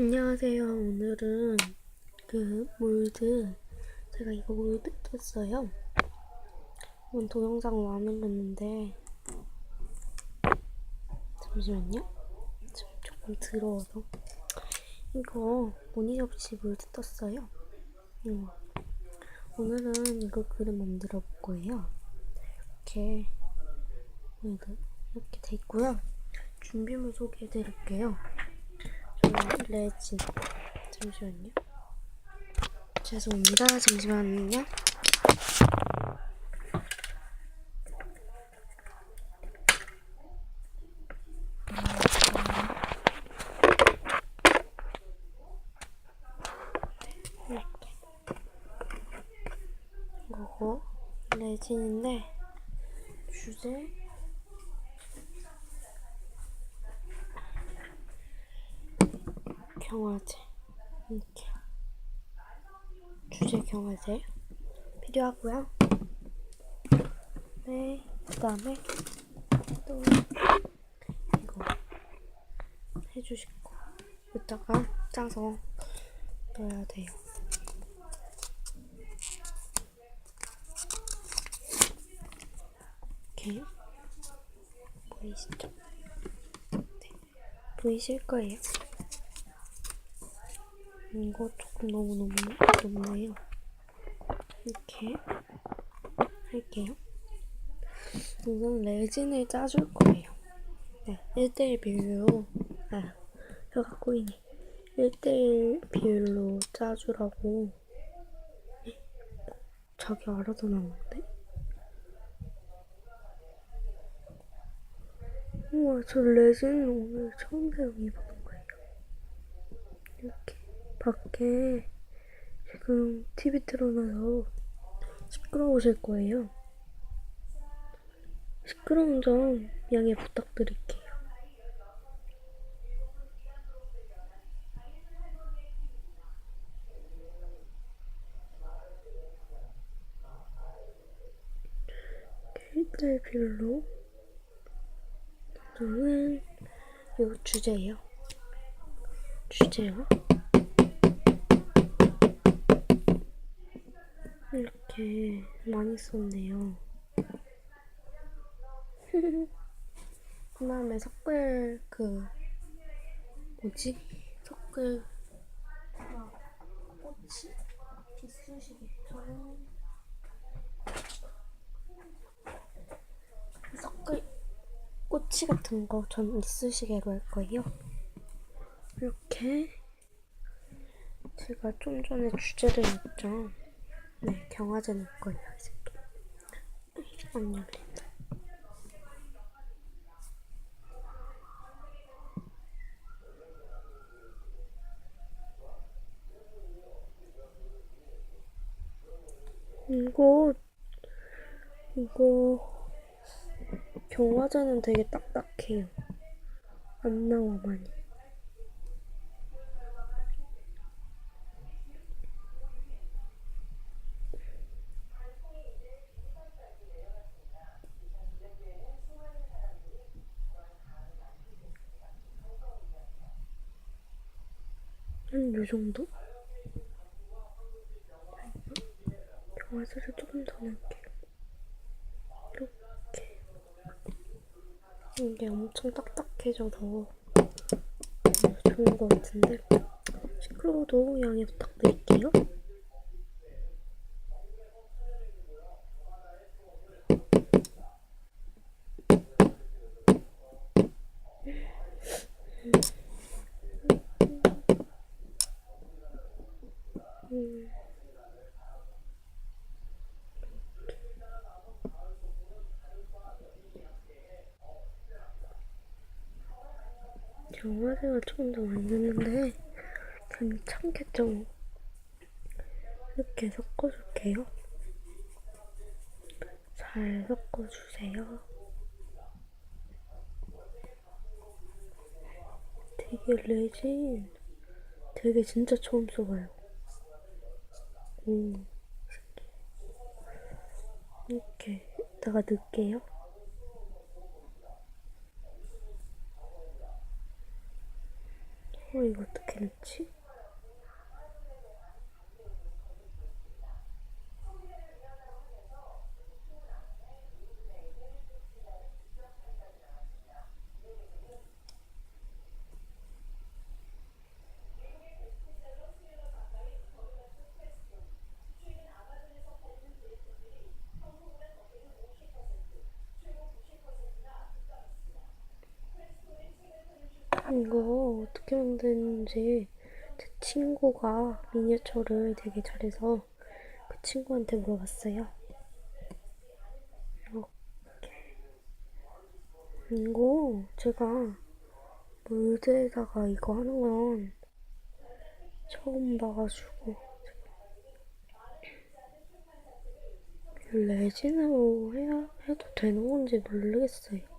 안녕하세요. 오늘은 그 몰드 제가 이거 몰드 떴어요. 이건 동영상으로 안 올렸는데 잠시만요. 지금 조금 더러워서 이거 모니 접시 몰드 떴어요. 이거. 오늘은 이거 그림 만들어 볼 거예요. 이렇게 이렇게 돼 있고요. 준비물 소개해 드릴게요. 레진 잠시만요. 죄송합니다. 잠시만요. 이거고 레진인데 주제 경화제 이렇게 주제 경화제 필요하고요. 네, 그다음에 또 이거 해주실 거 이따가 짜서 넣어야 돼요. 보이시죠? 네, 보이실 거예요. 이거 조금 너무너무 높네요. 이렇게 할게요. 우선 레진을 짜줄 거예요. 네, 1대1 비율로, 아, 혀가 꼬이네. 1대1 비율로 짜주라고. 자기 알아서 나오는데? 우와, 저 레진 오늘 처음 사용해보는 거예요. 이렇게. 밖에 지금 TV 틀어놔서 시끄러우실 거예요. 시끄러운 점 양해 부탁드릴게요. 일대 별로 저는 요 주제예요. 주제요. 이렇게 많이 썼네요. 그 다음에 섞을 그 뭐지? 섞을 막 꽃이 이쑤시개 저는 섞을 꼬치 같은 거 전 이쑤시개로 할 거예요. 이렇게 제가 좀 전에 주제를 냈죠. 네, 경화제 넣을 거예요, 이 새끼. 안 열린다. 이거, 이거, 경화제는 되게 딱딱해요. 안 나와, 많이. 한 요 정도? 경화제를 조금 더 넣을게요. 이렇게. 이게 엄청 딱딱해져서 좋은 것 같은데 시끄러워도 양해 부탁드릴게요. 음. 영화제가 조금 더 많이 넣는데 괜찮겠죠? 이렇게 섞어줄게요. 잘 섞어주세요. 되게 레진 되게 진짜 처음 써봐요. 오, 이렇게 이따가 넣을게요. 어, 이거 어떻게 넣지? 이거 만드는지 제 친구가 미니어처를 되게 잘해서 그 친구한테 물어봤어요. 이렇게. 이거 제가 무대에다가 이거 하는 건 처음 봐가지고 레진으로 해야 해도 되는 건지 모르겠어요. 이렇게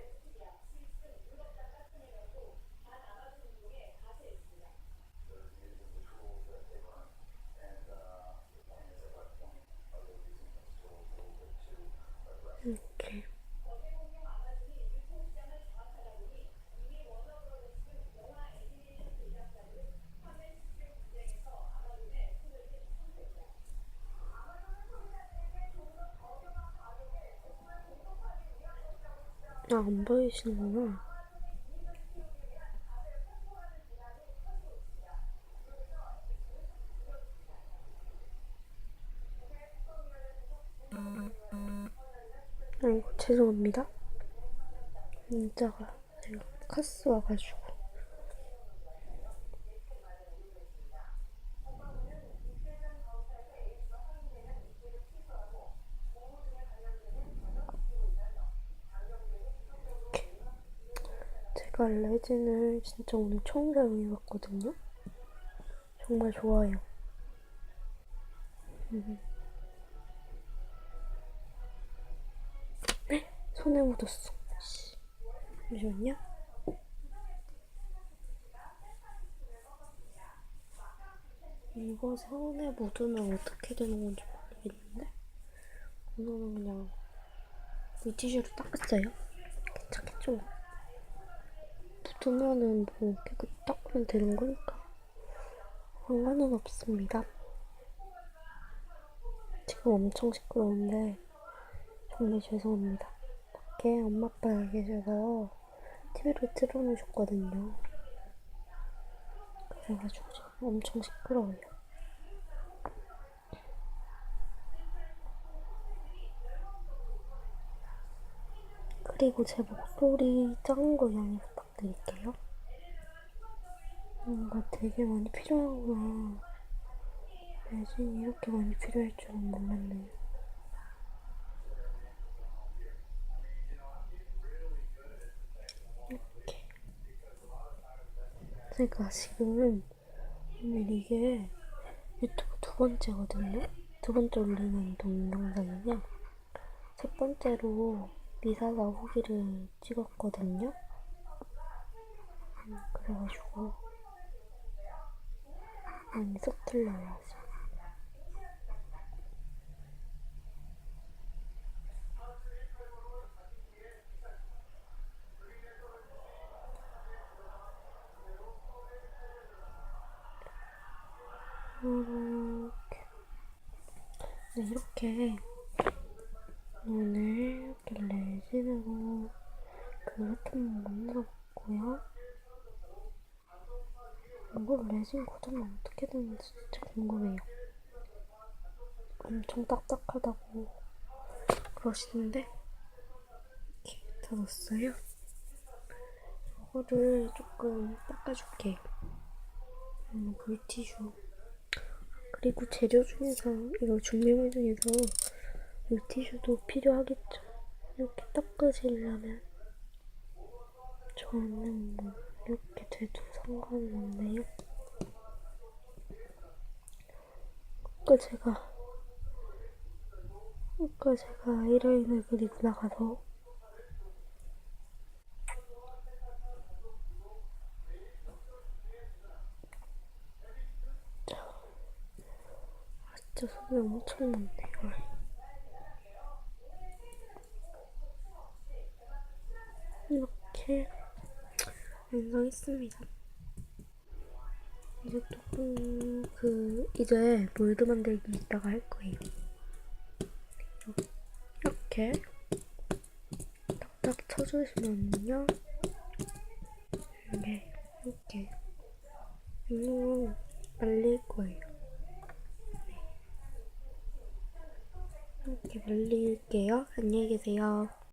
이렇게 아, 안 보이시는구나. 아이고, 죄송합니다. 문자가 제가 카스 와가지고. 제가 레진을 진짜 오늘 처음 사용해봤거든요. 정말 좋아요. 음. 네? 손에 묻었어. 씨. 잠시만요. 이거 손에 묻으면 어떻게 되는 건지 모르겠는데 오늘은 그냥 물티슈로 닦았어요. 괜찮겠죠? 묻으면은 뭐 깨끗이 닦으면 되는 거니까 상관은 없습니다. 지금 엄청 시끄러운데 정말 죄송합니다. 밖에 엄마 아빠가 계셔서 TV를 틀어놓으셨거든요. 그래가지고 지금 엄청 시끄러워요. 그리고 제 목소리 작은 거 양해 부탁 드릴게요. 뭔가 되게 많이 필요하구나. 레진이 이렇게 많이 필요할 줄은 몰랐네요. 이렇게. 제가 지금은 오늘 이게 유튜브 두 번째거든요. 두 번째 올리는 동영상이냐. 첫 번째로 미사사 후기를 찍었거든요. 음, 그래가지고 많이 서툴러요. 이렇게 네, 이렇게 오늘 이렇게 레진으로 그릇 한번 만들어봤고요. 이거 레진 고정은 어떻게 되는지 진짜 궁금해요. 엄청 딱딱하다고 그러시는데 이렇게 다 넣었어요. 이거를 조금 닦아줄게. 음, 물티슈. 그리고 재료 중에서 이거 준비물 중에서 물티슈도 필요하겠죠. 이렇게 닦으시려면 저는 뭐 돼도 상관은 없네요. 아까 제가 아까 제가 아이라인을 그리고 나가서 아, 진짜 손이 엄청 많네요. 이렇게 완성했습니다. 이제 또그 이제 몰드 만들기 이따가 할 거예요. 이렇게 딱딱 쳐주시면요. 이게 이렇게 이거 말릴 거예요. 네. 이렇게 말릴게요. 안녕히 계세요.